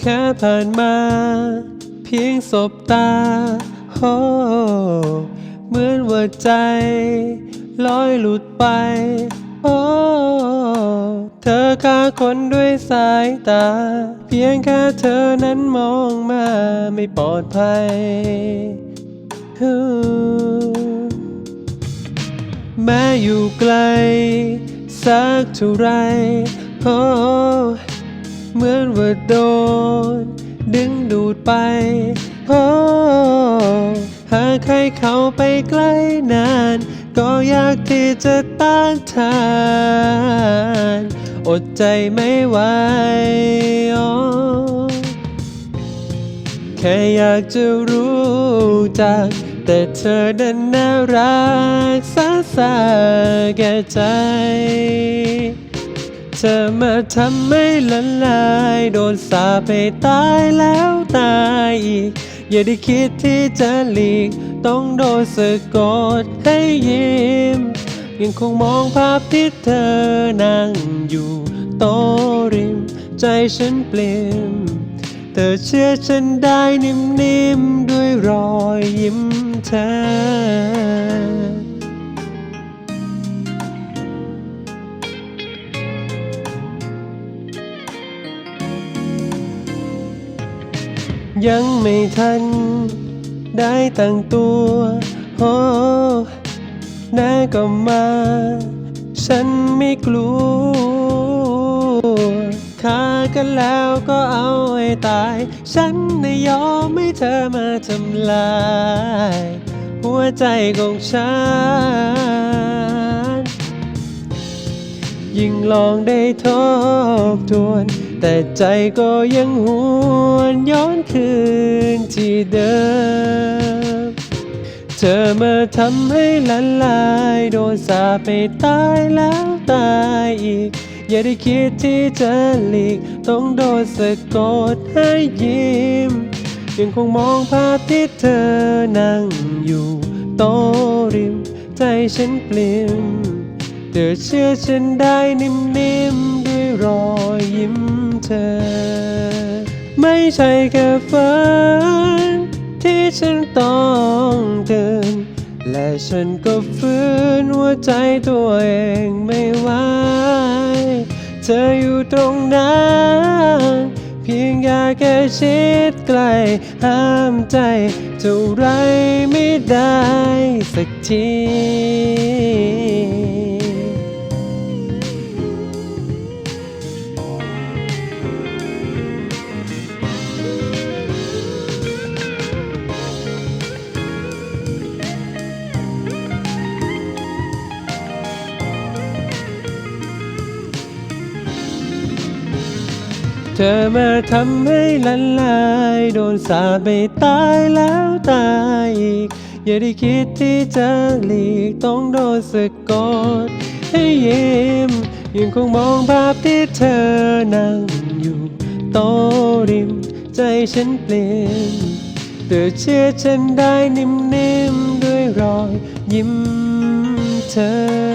แค่ผ่านมา เพียงสบตาโอ้เหมือนว่าใจ ลอยหลุดไป โอ้เธอฆ่าคนด้วยสายตา เพียงแค่เธอนั้นมองมาไม่ปลอดภัย แม้อยู่ไกล สักเท่าไรโอ้ เหมือนว่าโดน ดึงดูดไปโอ้หากใครเข้าไปใกล้นาน ก็อยากที่จะต้านทาน อดใจไม่ไหวอ๋อแค่อยากจะรู้จัก แต่เธอนั้นน่ารักสาสาแก่ใจ เธอมาทำให้ละลาย โดนสาปตายแล้วตายอีก อย่าได้คิดที่จะหลีก ต้องโดนสะกดให้ยิ้ม ยังคงมองภาพที่เธอนั่งอยู่โต๊ะริม ใจฉันเปลี่ยนเธอเชื่อฉันได้นิ่มๆ ด้วยรอยยิ้มเธอ ยังไม่ทัน ได้ตั้งตัวโอ้น้าก็มา ฉันไม่กลัวฆ่ากันแล้วก็เอาให้ตาย ฉันไม่ยอมให้เธอมาทำลาย หัวใจของฉัน ยิ่งลองได้ทบทวน แต่ใจก็ยังหวนย้อนคืนที่เดิม เธอมาทำให้ละลายโดนสาไปตายแล้วตายอีก อย่าได้คิดที่จะหลีก ต้องโดนสะกดให้ยิ้ม ยังคงมองภาพที่เธอนั่งอยู่โต๊ะริม ใจฉันเปลี่ยน เธอเชื่อฉันได้นิ่มๆด้วยรอยยิ้มเธอ ไม่ใช่แค่ฝันที่ฉันต้องเดินและฉันก็ฟื้นหัวใจตัวเองไม่ไหวเธออยู่ตรงนั้นเพียงอยากแค่ชิดใกล้ห้ามใจเท่าไรไม่ได้สักที เธอมาทำให้ละลายโดนสาปไปตายแล้วตายอีก อย่าได้คิดที่จะหลีกต้องโดนสะกดให้ยิ้มยังคงมองภาพที่เธอนั่งอยู่โต๊ะริม ใจฉันเปลี่ยนเธอเชื่อฉันได้นิ่มๆด้วยรอยยิ้มเธอ